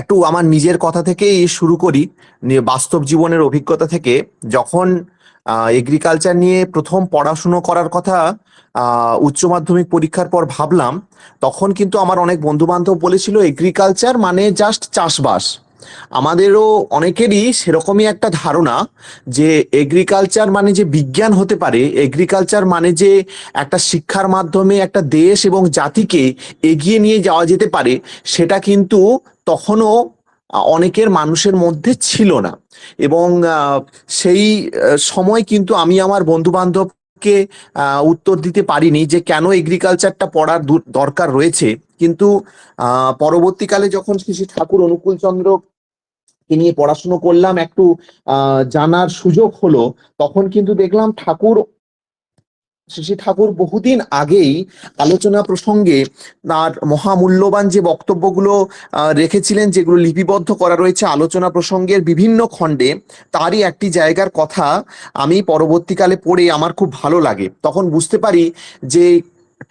একটু আমার নিজের কথা থেকেই শুরু করি বাস্তব জীবনের অভিজ্ঞতা থেকে। যখন এগ্রিকালচার নিয়ে প্রথম পড়াশুনো করার কথা উচ্চ মাধ্যমিক পরীক্ষার পর ভাবলাম, তখন কিন্তু আমার অনেক বন্ধু বান্ধব বলেছিল এগ্রিকালচার মানে জাস্ট চাষবাস। আমাদেরও অনেকেরই সেরকমই একটা ধারণা যে এগ্রিকালচার মানে যে বিজ্ঞান হতে পারে এগ্রিকালচার মানে যে একটা শিক্ষার মাধ্যমে একটা দেশ এবং জাতিকে এগিয়ে নিয়ে যাওয়া যেতে পারে, সেটা কিন্তু তখনও অনেকের মানুষের মধ্যে ছিল না। এবং সেই সময় কিন্তু আমি আমার বন্ধু বান্ধবকে উত্তর দিতে পারিনি যে কেন এগ্রিকালচারটা পড়ার দরকার রয়েছে। কিন্তু পরবর্তীকালে যখন শ্রী ঠাকুর অনুকূল চন্দ্র নিয়ে পড়াশুনো করলাম, একটু জানার সুযোগ হলো, তখন কিন্তু দেখলাম ঠাকুর, শ্রী ঠাকুর বহুদিন আগেই আলোচনা প্রসঙ্গে তার মহামূল্যবান যে বক্তব্যগুলো রেখেছিলেন, যেগুলো লিপিবদ্ধ করা রয়েছে আলোচনা প্রসঙ্গের বিভিন্ন খণ্ডে, তারই একটি জায়গার কথা আমি পরবর্তীকালে পড়ে আমার খুব ভালো লাগে। তখন বুঝতে পারি যে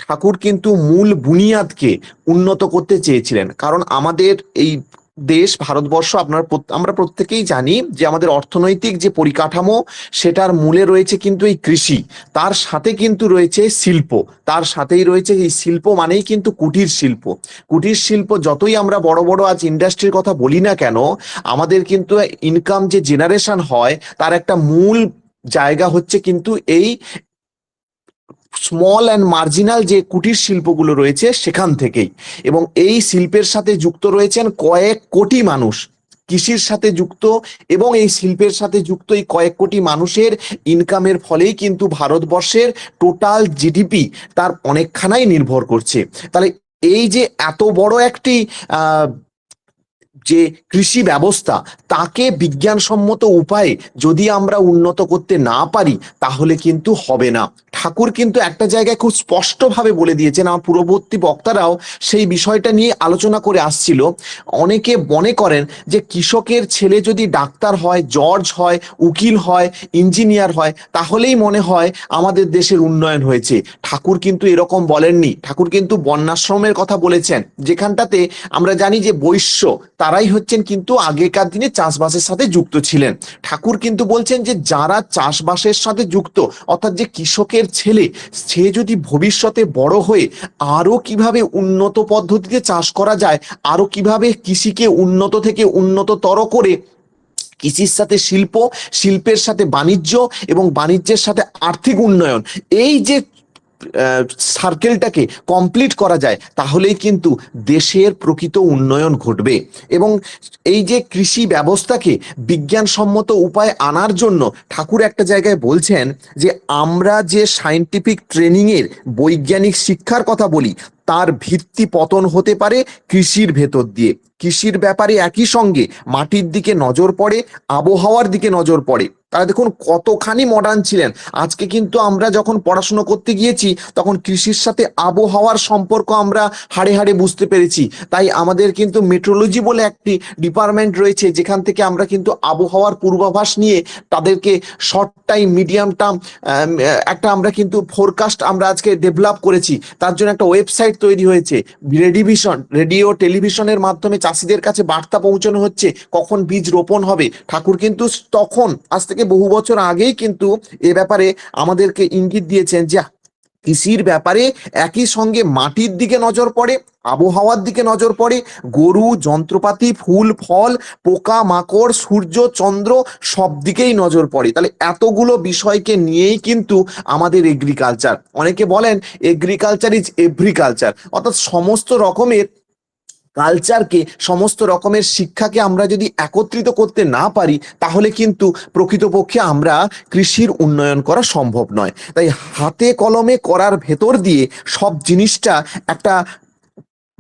ঠাকুর কিন্তু মূল বুনিয়াদকে উন্নত করতে চেয়েছিলেন। কারণ আমাদের এই দেশ, ভারতবর্ষ আপনার আমরা প্রত্যেকেই জানি যে আমাদের অর্থনৈতিক যে পরিকাঠামো, সেটার মূলে রয়েছে কিন্তু এই কৃষি, তার সাথে কিন্তু রয়েছে শিল্প, তার সাথেই রয়েছে এই শিল্প মানেই কিন্তু কুটির শিল্প। কুটির শিল্প যতই আমরা বড় বড় আজ ইন্ডাস্ট্রির কথা বলি না কেন, আমাদের কিন্তু ইনকাম যে জেনারেশন হয়, তার একটা মূল জায়গা হচ্ছে কিন্তু এই স্মল অ্যান্ড মার্জিনাল যে কুটির শিল্পগুলো রয়েছে সেখান থেকেই। এবং এই শিল্পের সাথে যুক্ত রয়েছেন কয়েক কোটি মানুষ। কৃষির সাথে যুক্ত এবং এই শিল্পের সাথে যুক্ত এই কয়েক কোটি মানুষের ইনকামের ফলেই কিন্তু ভারতবর্ষের টোটাল জিডিপি তার অনেকখানাই নির্ভর করছে। তাহলে এই যে এত বড় একটি যে কৃষি ব্যবস্থা, তাকে বিজ্ঞানসম্মত উপায়ে যদি আমরা উন্নত করতে না পারি, তাহলে কিন্তু হবে না। ঠাকুর কিন্তু একটা জায়গায় খুব স্পষ্টভাবে বলে দিয়েছেন, আমার পূর্ববর্তী বক্তারাও সেই বিষয়টা নিয়ে আলোচনা করে আসছিল। অনেকে মনে করেন যে কৃষকের ছেলে যদি ডাক্তার হয় জর্জ হয়, উকিল হয়, ইঞ্জিনিয়ার হয়, তাহলেই মনে হয় আমাদের দেশের উন্নয়ন হয়েছে। ঠাকুর কিন্তু এরকম বলেননি। ঠাকুর কিন্তু বন্যাশ্রমের কথা বলেছেন। যেখানটাতে আমরা জানি যে বৈশ্য তারাই হচ্ছেন কিন্তু আগেকার দিনে চাষবাসের সাথে যুক্ত ছিলেন। ঠাকুর কিন্তু বলছেন যে, যারা চাষবাসের সাথে যুক্ত, অর্থাৎ যে কৃষকের ছেলে, সে যদি ভবিষ্যতে বড় হয়ে আরও কীভাবে উন্নত পদ্ধতিতে চাষ করা যায় আরও কীভাবে কৃষিকে উন্নত থেকে উন্নততর করে কৃষির সাথে শিল্প, শিল্পের সাথে বাণিজ্য এবং বাণিজ্যের সাথে আর্থিক উন্নয়ন, এই যে সার্কেলটাকে কমপ্লিট করা যায়, তাহলেই কিন্তু দেশের প্রকৃত উন্নয়ন ঘটবে। এবং এই যে কৃষি ব্যবস্থাকে বিজ্ঞানসম্মত উপায় আনার জন্য ঠাকুর একটা জায়গায় বলছেন যে, আমরা যে সায়েন্টিফিক ট্রেনিংয়ের বৈজ্ঞানিক শিক্ষার কথা বলি, তার ভিত্তি পতন হতে পারে কৃষির ভেতর দিয়ে। কৃষির ব্যাপারে একই সঙ্গে মাটির দিকে নজর পড়ে, আবহাওয়ার দিকে নজর পড়ে। তারা দেখুন কতখানি মডার্ন ছিলেন। আজকে কিন্তু আমরা যখন পড়াশুনো করতে গিয়েছি, তখন কৃষির সাথে আবহাওয়ার সম্পর্ক আমরা হাড়ে হাড়ে বুঝতে পেরেছি। তাই আমাদের কিন্তু মেট্রোলজি বলে একটি ডিপার্টমেন্ট রয়েছে, যেখান থেকে আমরা কিন্তু আবহাওয়ার পূর্বাভাস নিয়ে তাদেরকে শর্ট টাইম মিডিয়াম টার্ম একটা আমরা কিন্তু ফোরকাস্ট আমরা আজকে ডেভেলপ করেছি। তার জন্য একটা ওয়েবসাইট তৈরি হয়েছে রেডিভিশন রেডিও টেলিভিশনের মাধ্যমে চাষিদের কাছে বার্তা পৌঁছানো হচ্ছে, কখন বীজ রোপণ হবে? ঠাকুর কিন্তু তখন, আজ থেকে বহু বছর আগেই কিন্তু এ ব্যাপারে আমাদেরকে ইঙ্গিত দিয়েছেন যে, কৃষির ব্যাপারে একই সঙ্গে মাটির দিকে নজর পড়ে, আবহাওয়ার দিকে নজর পড়ে, গরু, যন্ত্রপাতি, ফুল, ফল, পোকা, মাকড়, সূর্য, চন্দ্র সব দিকেই নজর পড়ে। তাহলে এতগুলো বিষয়কে নিয়েই কিন্তু আমাদের এগ্রিকালচার অনেকে বলেন এগ্রিকালচার ইজ এভ্রিকালচার অর্থাৎ সমস্ত রকমের কালচারকে সমস্ত রকমের শিক্ষাকে আমরা যদি একত্রিত করতে না পারি, তাহলে কিন্তু প্রকৃতপক্ষে আমরা কৃষির উন্নয়ন করা সম্ভব নয়। তাই হাতে কলমে করার ভেতর দিয়ে সব জিনিসটা একটা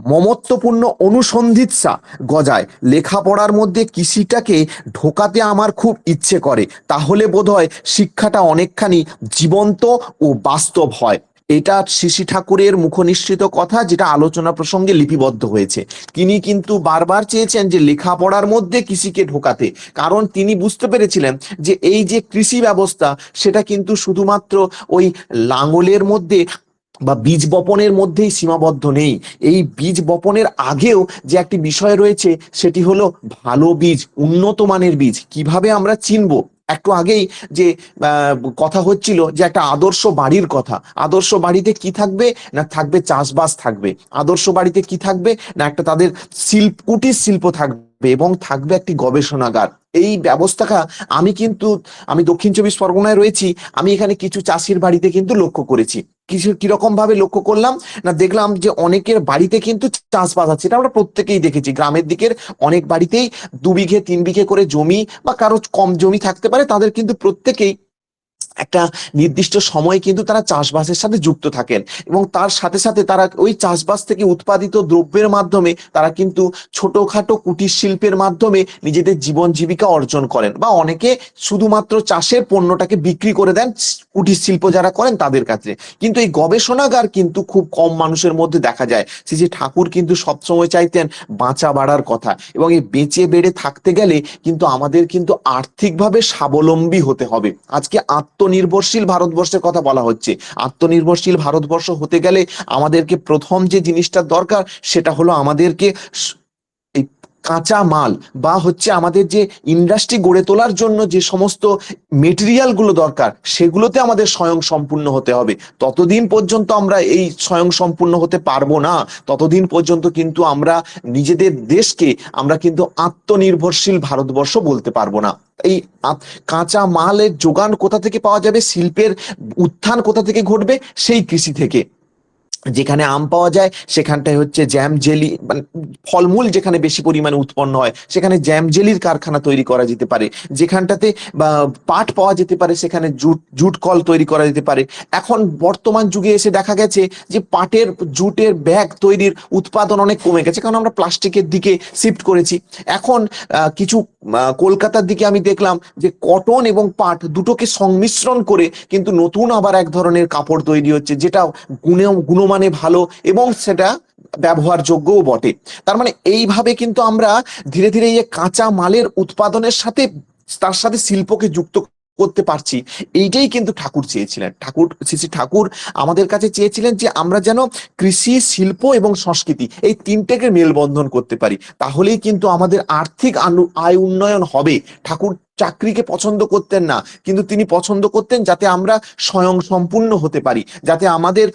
মমত্বপূর্ণ অনুসন্ধিৎসা গজায়। লেখাপড়ার মধ্যে কৃষিটাকে ঢোকাতে আমার খুব ইচ্ছে করে। তাহলে বোধহয় শিক্ষাটা অনেকখানি জীবন্ত ও বাস্তব হয়। এটা শিশি ঠাকুরের মুখনিসৃত কথা যেটা আলোচনা প্রসঙ্গে লিপিবদ্ধ হয়েছে। তিনি কিন্তু বারবার চেয়েছেন যে লেখাপড়ার মধ্যে কৃষিকে ঢোকাতে। কারণ তিনি বুঝতে পেরেছিলেন যে এই যে কৃষি ব্যবস্থা, সেটা কিন্তু শুধুমাত্র ওই লাঙলের মধ্যে বা বীজ বপনের মধ্যেই সীমাবদ্ধ নেই। এই বীজ বপনের আগেও যে একটি বিষয় রয়েছে, সেটি হলো ভালো বীজ, উন্নত মানের বীজ। কীভাবে আমরা চিনবো? একটু আগেই যে কথা হচ্ছিল যে একটা আদর্শ বাড়ির কথা। আদর্শ বাড়িতে কি থাকবে না থাকবে, চাষবাস থাকবে? আদর্শ বাড়িতে কি থাকবে না একটা তাদের শিল্প, কুটির শিল্প থাকবে? এবং থাকবে একটি গবেষণাগার। এই ব্যবস্থাটা আমি কিন্তু, আমি দক্ষিণ চব্বিশ পরগনায় রয়েছি, আমি এখানে কিছু চাষির বাড়িতে কিন্তু লক্ষ্য করেছি। কিছু কীরকম ভাবে লক্ষ্য করলাম, না দেখলাম যে অনেকের বাড়িতে কিন্তু চাষবাস আছে, এটা আমরা প্রত্যেকেই দেখেছি। গ্রামের দিকের অনেক বাড়িতেই দু বিঘে, তিন বিঘে করে জমি বা কারও কম জমি থাকতে পারে, তাদের কিন্তু প্রত্যেকেই একটা নির্দিষ্ট সময়ে কিন্তু তারা চাষবাসের সাথে যুক্ত থাকেন এবং তার সাথে সাথে তারা ওই চাষবাস থেকে উৎপাদিত দ্রব্যের মাধ্যমে তারা কিন্তু ছোটখাটো কুটির শিল্পের মাধ্যমে নিজেদের জীবন জীবিকা অর্জন করেন বা অনেকে শুধুমাত্র চাষের পণ্যটাকে বিক্রি করে দেন কুটির শিল্প যারা করেন তাদের কাছে। কিন্তু এই গবেষণাগার কিন্তু খুব কম মানুষের মধ্যে দেখা যায়। শ্রী ঠাকুর কিন্তু সবসময় চাইতেন বাঁচা বাড়ার কথা এবং এই বেঁচে বেড়ে থাকতে গেলে কিন্তু আমাদের কিন্তু আর্থিকভাবে স্বাবলম্বী হতে হবে। আজকে আত্মনির্ভরশীল ভারতবর্ষের কথা বলা হচ্ছে। আত্মনির্ভরশীল ভারতবর্ষ হতে গেলে আমাদেরকে প্রথম যে জিনিসটা দরকার সেটা হলো আমাদেরকে কাঁচা মাল বা হচ্ছে আমাদের যে ইন্ডাস্ট্রি গড়ে তোলার জন্য যে সমস্ত মেটেরিয়ালগুলো দরকার, সেগুলোতে আমাদের স্বয়ং সম্পূর্ণ হতে হবে। ততদিন পর্যন্ত আমরা এই স্বয়ং সম্পূর্ণ হতে পারব না। ততদিন পর্যন্ত কিন্তু আমরা নিজেদের দেশকে আমরা কিন্তু আত্মনির্ভরশীল ভারতবর্ষ বলতে পারব না। এই কাঁচা মালের যোগান কোথা থেকে পাওয়া যাবে? শিল্পের উত্থান কোথা থেকে ঘটবে? সেই কৃষি থেকে। যেখানে আম পাওয়া যায়, সেখানটায় হচ্ছে জ্যাম জেলি মানে ফলমূল যেখানে বেশি পরিমাণে উৎপন্ন হয়, সেখানে জ্যাম জেলির কারখানা তৈরি করা যেতে পারে। যেখানটাতে পাট পাওয়া যেতে পারে, সেখানে জুট জুট কল তৈরি করা যেতে পারে। এখন বর্তমান যুগে এসে দেখা গেছে যে পাটের, জুটের ব্যাগ তৈরির উৎপাদন অনেক কমে গেছে, কারণ আমরা প্লাস্টিকের দিকে শিফট করেছি। এখন কিছু কলকাতার দিকে আমি দেখলাম যে কটন এবং পাট দুটোকে সংমিশ্রণ করে কিন্তু নতুন আবার এক ধরনের কাপড় তৈরি হচ্ছে, যেটা গুণে গুণমানে ভালো এবং সেটা ব্যবহারযোগ্যও বটে। তার মানে এইভাবে কিন্তু আমরা ধীরে ধীরে এই কাঁচা মালের উৎপাদনের সাথে, তার সাথে শিল্পকে যুক্ত করতে পারছি, এইটাই কিন্তু ঠাকুর চেয়েছিলেন। ঠাকুর, শ্রী ঠাকুর আমাদের কাছে চেয়েছিলেন যে আমরা যেন কৃষি, শিল্প এবং সংস্কৃতি এই তিনটেকে মেলবন্ধন করতে পারি। তাহলেই কিন্তু আমাদের আর্থিক আয় উন্নয়ন হবে। ঠাকুর চাকরিকে পছন্দ করতেন না। কিন্তু তিনি পছন্দ করতেন যাতে আমরা স্বয়ং সম্পূর্ণ হতে পারি। যাতে আমাদের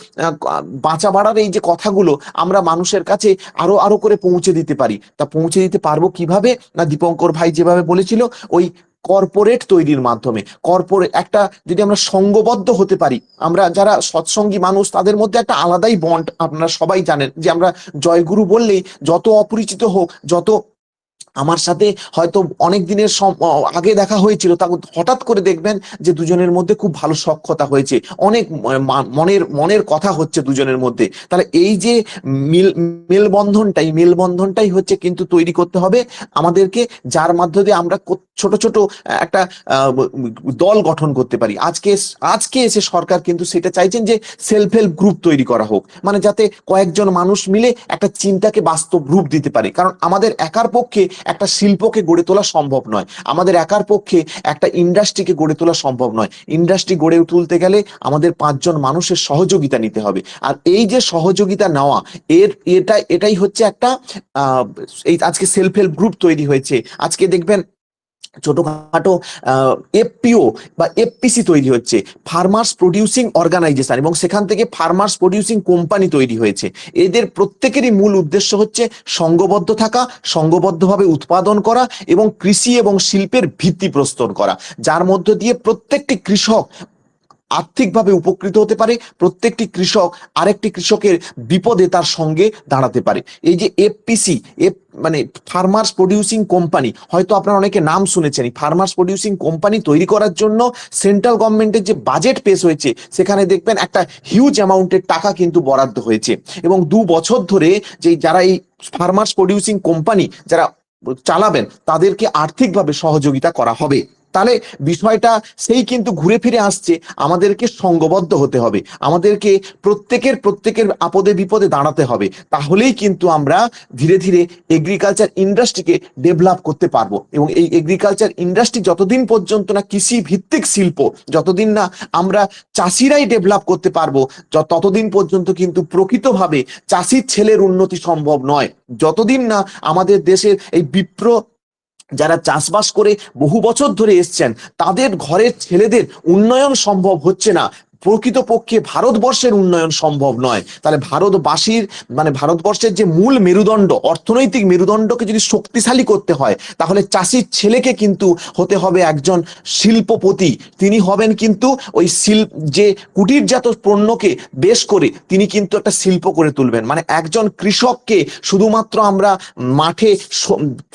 বাঁচা বাড়ার এই যে কথাগুলো আমরা মানুষের কাছে আরও আরও করে পৌঁছে দিতে পারি। তা পৌঁছে দিতে পারব কীভাবে? না দীপঙ্কর ভাই যেভাবে বলেছিল, ওই কর্পোরেট তৈরির মাধ্যমে। কর্পোরেট একটা যদি আমরা সঙ্গবদ্ধ হতে পারি, আমরা যারা সৎসঙ্গী মানুষ, তাদের মধ্যে একটা আলাদাই বন্ড আপনারা সবাই জানেন যে আমরা জয়গুরু বললেই যত অপরিচিত হোক, যত আমার সাথে হয়তো অনেক দিনের আগে দেখা হয়েছিল, তা হঠাৎ করে দেখবেন যে দুজনের মধ্যে খুব ভালো সক্ষতা হয়েছে। অনেক মনের মনের কথা হচ্ছে দুজনের মধ্যে। তাহলে এই যে মিল মেলবন্ধনটাই মেলবন্ধনটাই হচ্ছে কিন্তু তৈরি করতে হবে। আমাদেরকে যার মাধ্যমে আমরা ছোট ছোট একটা দল গঠন করতে পারি। আজকে আজকে এসে সরকার কিন্তু সেটা চাইছেন যে সেলফ হেল্প গ্রুপ তৈরি করা হোক। মানে যাতে কয়েকজন মানুষ মিলে একটা চিন্তাকে বাস্তব রূপ দিতে পারে। কারণ আমাদের একার পক্ষে একটা শিল্পকে গড়ে তোলা সম্ভব নয়। আমাদের একার পক্ষে একটা ইন্ডাস্ট্রিকে গড়ে তোলা সম্ভব নয়। ইন্ডাস্ট্রি গড়ে তুলতে গেলে আমাদের পাঁচজন মানুষের সহযোগিতা নিতে হবে। আর এই যে সহযোগিতা নেওয়া, এর এটা এটাই হচ্ছে একটা এই আজকে সেলফ হেল্প গ্রুপ তৈরি হয়েছে। আজকে দেখবেন ছোটখাটো এফপিও বা এফপিসি তৈরি হচ্ছে। ফার্মার্স প্রডিউসিং অর্গানাইজেশন এবং সেখান থেকে ফার্মার্স প্রডিউসিং কোম্পানি তৈরি হয়েছে। এদের প্রত্যেকেরই মূল উদ্দেশ্য হচ্ছে সংঘবদ্ধ থাকা সংঘবদ্ধভাবে উৎপাদন করা এবং কৃষি এবং শিল্পের ভিত্তি প্রস্তর করা। যার মধ্য দিয়ে প্রত্যেকটি কৃষক আর্থিকভাবে উপকৃত হতে পারে, প্রত্যেকটি কৃষক আরেকটি কৃষকের বিপদে তার সঙ্গে দাঁড়াতে পারে। এই যে এফপিসি এফ মানে ফার্মার্স প্রডিউসিং কোম্পানি হয়তো আপনারা অনেকে নাম শুনেছেন ফার্মার্স প্রডিউসিং কোম্পানি তৈরি করার জন্য সেন্ট্রাল গভর্নমেন্টের যে বাজেট পেশ হয়েছে, সেখানে দেখবেন একটা হিউজ অ্যামাউন্টের টাকা কিন্তু বরাদ্দ হয়েছে। এবং দু বছর ধরে যে যারা এই ফার্মার্স প্রডিউসিং কোম্পানি যারা চালাবেন, তাদেরকে আর্থিকভাবে সহযোগিতা করা হবে। তাহলে বিষয়টা সেই কিন্তু ঘুরে ফিরে আসছে। আমাদেরকে সঙ্গবদ্ধ হতে হবে। আমাদেরকে প্রত্যেকের প্রত্যেকের আপদে বিপদে দাঁড়াতে হবে। তাহলেই কিন্তু আমরা ধীরে ধীরে এগ্রিকালচার ইন্ডাস্ট্রিকে ডেভেলপ করতে পারব। এবং এই এগ্রিকালচার ইন্ডাস্ট্রি যতদিন পর্যন্ত না কৃষি ভিত্তিক শিল্প, যতদিন না আমরা চাষিরাই ডেভেলপ করতে পারব ততদিন পর্যন্ত কিন্তু প্রকৃতভাবে চাষির ছেলের উন্নতি সম্ভব নয়। যতদিন না আমাদের দেশের এই বিপ্র যারা চাষবাস করে বহু বছর ধরে এসছেন তাদের ঘরের ছেলেদের উন্নয়ন সম্ভব হচ্ছে না। প্রকৃতপক্ষে ভারতবর্ষের উন্নয়ন সম্ভব নয়। তাহলে ভারতবাসীর মানে ভারতবর্ষের যে মূল মেরুদণ্ড, অর্থনৈতিক মেরুদণ্ডকে যদি শক্তিশালী করতে হয়, তাহলে চাষির ছেলেকে কিন্তু হতে হবে একজন শিল্পপতি। তিনি হবেন কিন্তু ওই শিল্প যে কুটিরজাত পণ্যকে বেশ করে তিনি কিন্তু একটা শিল্প করে তুলবেন। মানে একজন কৃষককে শুধুমাত্র আমরা মাঠে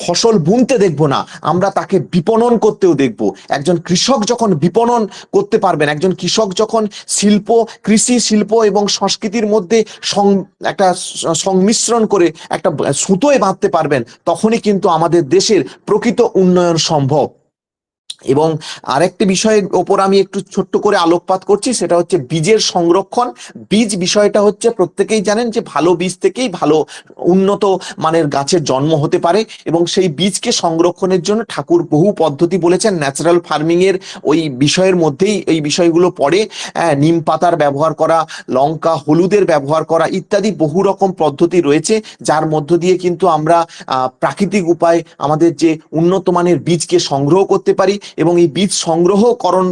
ফসল বুনতে দেখব না, আমরা তাকে বিপণন করতেও দেখব। একজন কৃষক যখন বিপণন করতে পারবেন, একজন কৃষক যখন শিল্প, কৃষি শিল্প এবং সংস্কৃতির মধ্যে সং- একটা সংমিশ্রণ করে একটা সুতোয় বাঁধতে পারবেন, তখনই কিন্তু আমাদের দেশের প্রকৃত উন্নয়ন সম্ভব। এবং আরেকটি বিষয়ের ওপর আমি একটু ছোট্ট করে আলোকপাত করছি, সেটা হচ্ছে বীজের সংরক্ষণ। বীজ বিষয়টা হচ্ছে প্রত্যেকেই জানেন যে ভালো বীজ থেকেই ভালো উন্নত মানের গাছের জন্ম হতে পারে এবং সেই বীজকে সংরক্ষণের জন্য ঠাকুর বহু পদ্ধতি বলেছেন। ন্যাচারাল ফার্মিং এর ওই বিষয়ের মধ্যেই এই বিষয়গুলো পড়ে। নিম পাতার ব্যবহার করা, লঙ্কা, হলুদের ব্যবহার করা ইত্যাদি বহু রকম পদ্ধতি রয়েছে, যার মধ্য দিয়ে কিন্তু আমরা প্রাকৃতিক উপায় আমাদের যে উন্নত মানের বীজকে সংগ্রহ করতে পারি। এবং এই বীজ সংগ্রহকরণ করণ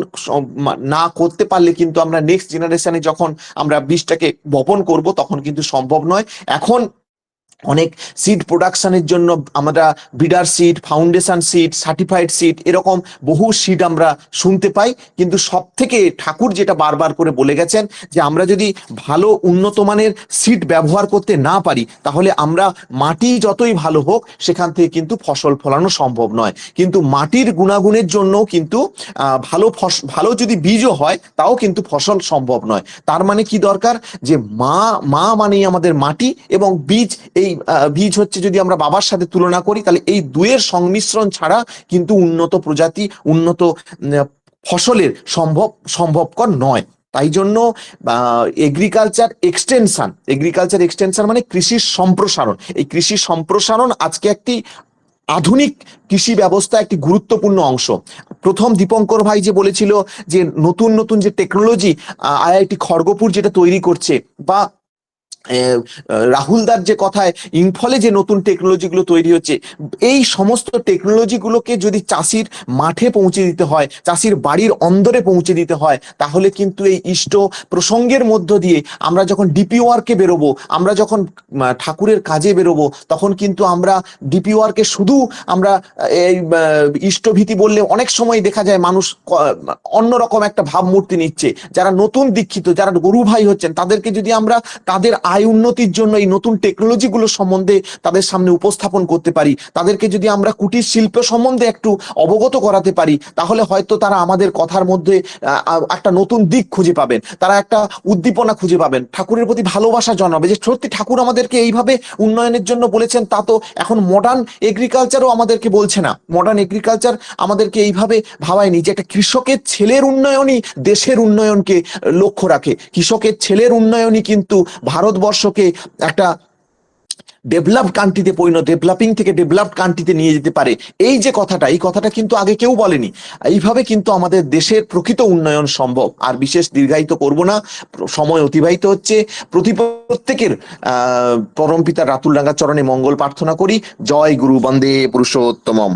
না করতে পারলে কিন্তু আমরা নেক্সট জেনারেশনে যখন আমরা বীজটাকে বপন করব, তখন কিন্তু সম্ভব নয়। এখন অনেক সিড প্রোডাকশনের জন্য আমরা breeder seed foundation seed certified seed এরকম বহু সিড আমরা শুনতে পাই। কিন্তু সব থেকে ঠাকুর যেটা বারবার করে বলে গেছেন যে আমরা যদি ভালো উন্নত মানের সিড ব্যবহার করতে না পারি, তাহলে আমরা মাটি যতই ভালো হোক সেখান থেকে কিন্তু ফসল ফলানো সম্ভব নয়। কিন্তু মাটির গুণাগুণের জন্য কিন্তু ভালো ভালো যদি বীজও হয়, তাও কিন্তু ফসল সম্ভব নয়। তার মানে কি দরকার? যে মা মা মানেই আমাদের মাটি এবং বীজ এই বীজ হচ্ছে যদি আমরা বাবার সাথে তুলনা করি, তাহলে এই দুয়ের সংমিশ্রণ ছাড়া কিন্তু উন্নত প্রজাতি, উন্নত ফসলের সম্ভব সম্ভবকর নয়। তাই জন্য এগ্রিকালচার এক্সটেনশন এগ্রিকালচার এক্সটেনশন মানে কৃষির সম্প্রসারণ। এই কৃষি সম্প্রসারণ আজকে একটি আধুনিক কৃষি ব্যবস্থা, একটি গুরুত্বপূর্ণ অংশ। প্রথম দীপঙ্কর ভাই যে বলেছিল যে নতুন নতুন যে টেকনোলজি আইআইটি খড়গপুর যেটা তৈরি করছে, বা রাহুলদার যে কথায় ইম্ফলে যে নতুন টেকনোলজিগুলো তৈরি হচ্ছে, এই সমস্ত টেকনোলজিগুলোকে যদি চাষির মাঠে পৌঁছে দিতে হয়, চাষির বাড়ির অন্দরে পৌঁছে দিতে হয়, তাহলে কিন্তু এই ইষ্ট প্রসঙ্গের মধ্য দিয়ে আমরা যখন ডিপি ওয়ার্কে বেরোবো, আমরা যখন ঠাকুরের কাজে বেরোবো, তখন কিন্তু আমরা ডিপি ওয়ার্কে শুধু আমরা এই ইষ্টভীতি বললে অনেক সময় দেখা যায় মানুষ অন্যরকম একটা ভাবমূর্তি নিচ্ছে। যারা নতুন দীক্ষিত, যারা গরু ভাই হচ্ছেন, তাদেরকে যদি আমরা তাদের আয় উন্নতির জন্য এই নতুন টেকনোলজিগুলো সম্বন্ধে তাদের সামনে উপস্থাপন করতে পারি, তাদেরকে যদি আমরা কুটির শিল্প সম্বন্ধে একটু অবগত করাতে পারি, তাহলে হয়তো তারা আমাদের কথার মধ্যে একটা নতুন দিক খুঁজে পাবেন। তারা একটা উদ্দীপনা খুঁজে পাবেন। ঠাকুরের প্রতি ভালোবাসা জন্মাবে। যে সত্যি ঠাকুর আমাদেরকে এইভাবে উন্নয়নের জন্য বলেছেন, তা তো এখন মডার্ন এগ্রিকালচারও আমাদেরকে বলছে না। মডার্ন এগ্রিকালচার আমাদেরকে এইভাবে ভাবায়নি যে একটা কৃষকের ছেলের উন্নয়নই দেশের উন্নয়নকে লক্ষ্য রাখে। কৃষকের ছেলের উন্নয়নই কিন্তু ভারতবর্ষকে একটা ডেভেলপড কান্ট্রিতে পরিণত ডেভেলপিং থেকে ডেভেলপড কান্ট্রিতে নিয়ে যেতে পারে। এই যে কথাটা, এই কথাটা কিন্তু আগে কেউ বলেনি। এইভাবে কিন্তু আমাদের দেশের প্রকৃত উন্নয়ন সম্ভব। আর বিশেষ দীর্ঘায়িত করব না, সময় অতিবাহিত হচ্ছে। প্রতি প্রত্যেকের পরমপিতা রাতুল রাঙ্গা চরণে মঙ্গল প্রার্থনা করি। জয় গুরু বন্দে পুরুষোত্তমম।